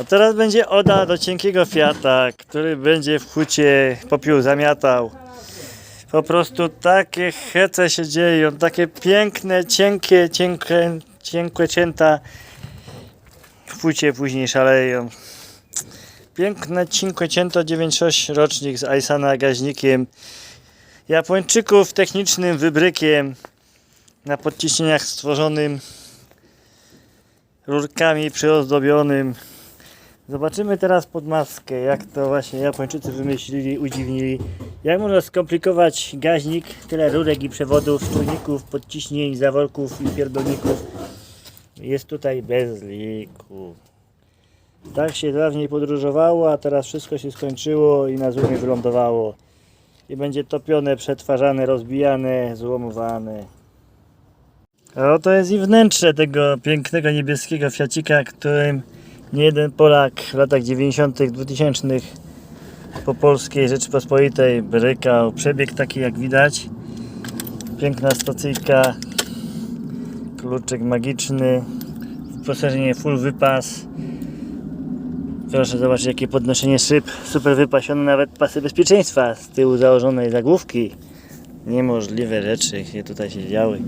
A teraz będzie oda do cienkiego Fiata, który będzie w hucie popiół zamiatał. Po prostu takie hece się dzieją, takie piękne, cienkie, cienkie, cienkie cięta w hucie później szaleją. Piękne Cinquecento 96 rocznik z Aisana gaźnikiem. Japończyków technicznym wybrykiem na podciśnieniach stworzonym rurkami przyozdobionym. Zobaczymy teraz pod maskę, jak to właśnie Japończycy wymyślili, udziwnili. Jak można skomplikować gaźnik, tyle rurek i przewodów, czujników, podciśnień, zaworków i pierdolników. Jest tutaj bez liku. Tak się dawniej podróżowało, a teraz wszystko się skończyło i na złomie wylądowało. I będzie topione, przetwarzane, rozbijane, złomowane. A oto jest i wnętrze tego pięknego niebieskiego Fiacika, którym nie jeden Polak w latach 90., 2000 po polskiej Rzeczypospolitej brykał. Przebieg taki jak widać. Piękna stacyjka, kluczyk magiczny, wyposażenie full wypas. Proszę zobaczyć jakie podnoszenie szyb, super wypasione nawet pasy bezpieczeństwa z tyłu założonej zagłówki. Niemożliwe rzeczy się tutaj się działy.